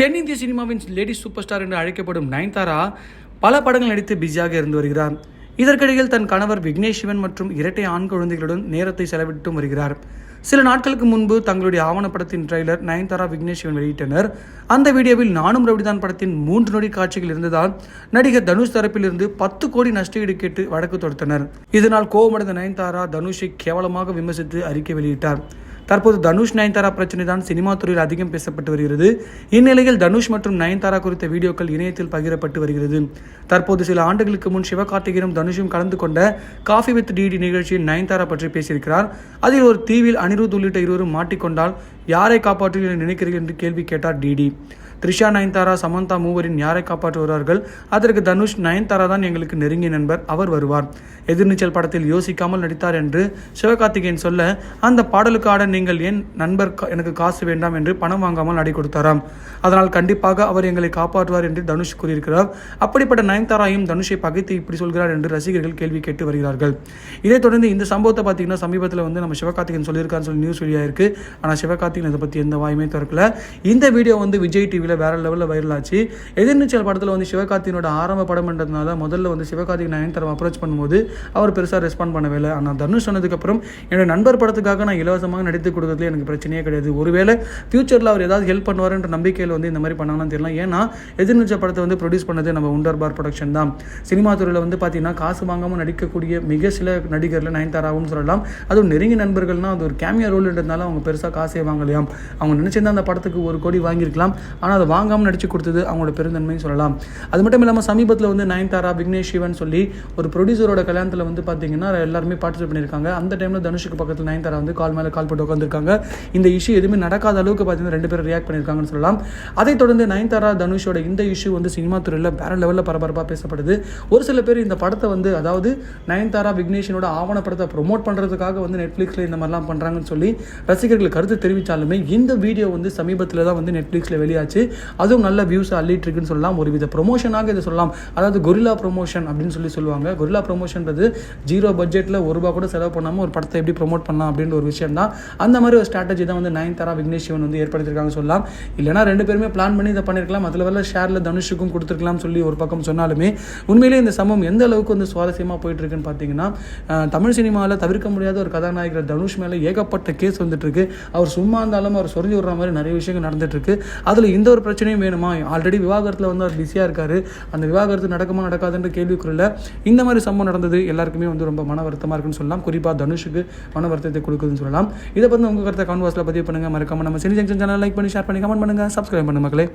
தென்னிந்திய சினிமாவின் lady super star என்று அழைக்கப்படும் நயன்தாரா பல படங்கள் நடித்து பிஸியாக இருந்து வருகிறார். இதற்கிடையில் தன் கணவர் விக்னேஷ் சிவன் மற்றும் இரட்டை ஆண் குழந்தைகளுடன் நேரத்தை செலவிட்டும் வருகிறார். சில நாட்களுக்கு முன்பு தங்களுடைய ஆவணப்படத்தின் ட்ரெய்லர் நயன்தாரா விக்னேஷ் சிவன் வெளியிட்டனர். அந்த வீடியோவில் நானும் ரவிதான் படத்தின் மூன்று நொடி காட்சிகள் இருந்ததால் நடிகர் தனுஷ் தரப்பிலிருந்து பத்து கோடி நஷ்டஈடு கேட்டு வழக்கு தொடுத்தனர். இதனால் கோபமடைந்த நயன்தாரா தனுஷை கேவலமாக விமர்சித்து அறிக்கை வெளியிட்டார். தற்போது தனுஷ் நயன்தாரா பிரச்சனை தான் சினிமா துறையில் அதிகம் பேசப்பட்டு வருகிறது. இந்நிலையில் தனுஷ் மற்றும் நயன்தாரா குறித்த வீடியோக்கள் இணையத்தில் பகிரப்பட்டு வருகிறது. தற்போது சில ஆண்டுகளுக்கு முன் சிவகார்த்திகேயனும் தனுஷும் கலந்து கொண்ட காஃபி வித் டிடி நிகழ்ச்சியில் நயன்தாரா பற்றி பேசியிருக்கிறார். அதில் ஒரு தீவில் அனிருத் உள்ளிட்ட இருவரும் மாட்டிக்கொண்டால் யாரை காப்பாற்றுவீர்கள் நினைக்கிறீர்கள் என்று கேள்வி கேட்டார் டிடி த்ரிஷா நயன்தாரா சமந்தா மூவரின் யாரை காப்பாற்றுவார்கள் அதற்கு தனுஷ் நயன்தாரா தான் எங்களுக்கு நெருங்கிய நண்பர் அவர் வருவார். எதிர்நீச்சல் படத்தில் யோசிக்காமல் நடித்தார் என்று சிவகார்த்திகேயன் சொல்ல அந்த பாடலுக்காக நீங்கள் ஏன் நண்பர் எனக்கு காசு வேண்டாம் என்று பணம் வாங்காமல் நடி கொடுத்தாராம். அதனால் கண்டிப்பாக அவர் எங்களை காப்பாற்றுவார் என்று தனுஷ் கூறியிருக்கிறார். அப்படிப்பட்ட நயன்தாராயும் தனுஷை பகைத்து இப்படி சொல்கிறார் என்று ரசிகர்கள் கேள்வி கேட்டு வருகிறார்கள். இதைத் தொடர்ந்து இந்த சம்பவத்தை பார்த்தீங்கன்னா சமீபத்தில் வந்து நம்ம சிவகார்த்திகேயன் சொல்லியிருக்காருன்னு சொல்லி நியூஸ் வெளியாயிருக்கு. ஆனால் சிவகார்த்திகேயன் இதை பற்றி எந்த வாயுமே திறக்கல. இந்த வீடியோ வந்து விஜய் டிவி டிவியில் வேற லெவலில் வைரல் ஆச்சு. எதிர்நீச்சல் படத்தில் வந்து சிவகார்த்திகனோட ஆரம்ப படம்ன்றதுனால முதல்ல வந்து சிவகார்த்திக் நயன்தாரம் அப்ரோச் பண்ணும்போது அவர் பெருசாக ரெஸ்பாண்ட் பண்ணவே இல்லை. ஆனால் தனுஷ் சொன்னதுக்கப்புறம் என்னோட நண்பர் படத்துக்காக நான் இலவசமாக நடித்து கொடுக்கறதுல எனக்கு பிரச்சனையே கிடையாது. ஒருவேளை ஃபியூச்சரில் அவர் ஏதாவது ஹெல்ப் பண்ணுவார்ன்ற நம்பிக்கையில் வந்து இந்த மாதிரி பண்ணாங்கன்னு தெரியல. ஏன்னா எதிர்நீச்சல் படத்தை வந்து ப்ரொடியூஸ் பண்ணது நம்ம உண்டர் பார் ப்ரொடக்ஷன் தான். சினிமா துறையில் வந்து பார்த்தீங்கன்னா காசு வாங்காமல் நடிக்கக்கூடிய மிக சில நடிகர்கள் நயன்தாராவும் சொல்லலாம். அதுவும் நெருங்கிய நண்பர்கள்னா அது ஒரு கேமியா ரோல்ன்றதுனால அவங்க பெருசாக காசே வாங்கலையாம். அவங்க நினச்சிருந்தா அந்த படத்துக்கு ஒரு கோடி வாங்கியிருக்கலாம். ஆனால் அதை வாங்காமல் நடிச்சு கொடுத்தது அவங்களோட பெருந்தன்மைன்னு சொல்லலாம். அது மட்டும் இல்லாமல் சமீபத்தில் வந்து நயன்தாரா விக்னேஷ் சிவன் சொல்லி ஒரு ப்ரொடியூசரோட கல்யாணத்தில் வந்து பார்த்தீங்கன்னா எல்லாருமே பார்ட்டிசிபேட் பண்ணியிருக்காங்க. அந்த டைமில் தனுஷுக்கு பக்கத்தில் நயன்தாரா வந்து கால் மேலே கால் போட்டு உட்காந்துருக்காங்க இந்த இஷ்யூ எதுவுமே நடக்காத அளவுக்கு பார்த்தீங்கன்னா ரெண்டு பேரும் ரியாக்ட் பண்ணியிருக்காங்கன்னு சொல்லலாம். அதைத் தொடர்ந்து நயன்தாரா தனுஷோட இந்த இஷ்யூ வந்து சினிமா துறையில் வேற லெவலில் பரபரப்பாக பேசப்படுது. ஒரு சில பேர் இந்த படத்தை வந்து அதாவது நயன்தாரா விக்னேஷனோட ஆவணப்படத்தை ப்ரொமோட் பண்ணுறதுக்காக வந்து நெட்ஃப்ளிக்ஸில் இந்த மாதிரிலாம் பண்ணுறாங்கன்னு சொல்லி ரசிகர்கள் கருத்து தெரிவித்தாலுமே இந்த வீடியோ வந்து சமீபத்தில் தான் வந்து நெட்ஃப்ளிக்ஸில் வெளியாச்சு. அதுவும் நல்ல வியூஸ் அள்ளிட்டு இருக்குன்னு சொல்லலாம். ஒரு வித ப்ரொமோஷனாக இதை சொல்லலாம். அதாவது கொரிலா ப்ரொமோஷன் அப்படின்னு சொல்லி சொல்லுவாங்க. கொரிலா ப்ரொமோஷன்றது ஜீரோ பட்ஜெட்டில் ஒரு ரூபா கூட செலவு பண்ணாமல் ஒரு படத்தை எப்படி ப்ரொமோட் பண்ணலாம் அப்படின்ற ஒரு விஷயம் தான். அந்த மாதிரி ஒரு ஸ்ட்ராட்டஜி தான் வந்து நயன்தாரா விக்னேஷ் சிவன் வந்து ஏற்படுத்தியிருக்காங்க சொல்லலாம். இல்லைனா ரெண்டு பேருமே பிளான் பண்ணி இதை பண்ணியிருக்கலாம். அதில் வரல ஷேரில் தனுஷுக்கும் கொடுத்துருக்கலாம் சொல்லி ஒரு பக்கம் சொன்னாலுமே உண்மையிலேயே இந்த சமம் எந்த அளவுக்கு வந்து சுவாரஸ்யமாக போயிட்டு இருக்குன்னு பார்த்தீங்கன்னா தமிழ் சினிமாவில் தவிர்க்க முடியாத ஒரு கதாநாயகர் தனுஷ் மேலே ஏகப்பட்ட கேஸ் வந்துட்டு இருக்கு அவர் சும்மா இருந்தாலும் அவர் சொரிஞ்சு விடுற மாதிரி நிறைய விஷயங்கள் நடந்துட்டு இருக்கு அதில் இந்த ஒரு பிரச்சனையும் வேணுமா? ஆல்ரெடி விவாகரத்தில் வந்து அவர் பிஸியாக இருக்காரு. அந்த விவாகரத்து நடக்குமா நடக்காதுன்ற கேள்விக்குள்ள இந்த மாதிரி சம்பவம் நடந்தது எல்லாருக்குமே வந்து ரொம்ப மன வருத்தமாக இருக்குன்னு சொல்லலாம். குறிப்பாக தனுஷுக்கு மன வருத்தத்தை கொடுக்குதுன்னு சொல்லலாம். இதை பற்றி உங்கள் கருத்தை கான்வாஸில் பதிவு பண்ணுங்கள் மறக்காமல் நம்ம சினி ஜங்ஷன் சேனல் லைக் பண்ணி ஷேர் பண்ணி கமெண்ட் பண்ணுங்கள் சப்ஸ்கிரைப் பண்ணுங்கள் மக்களே.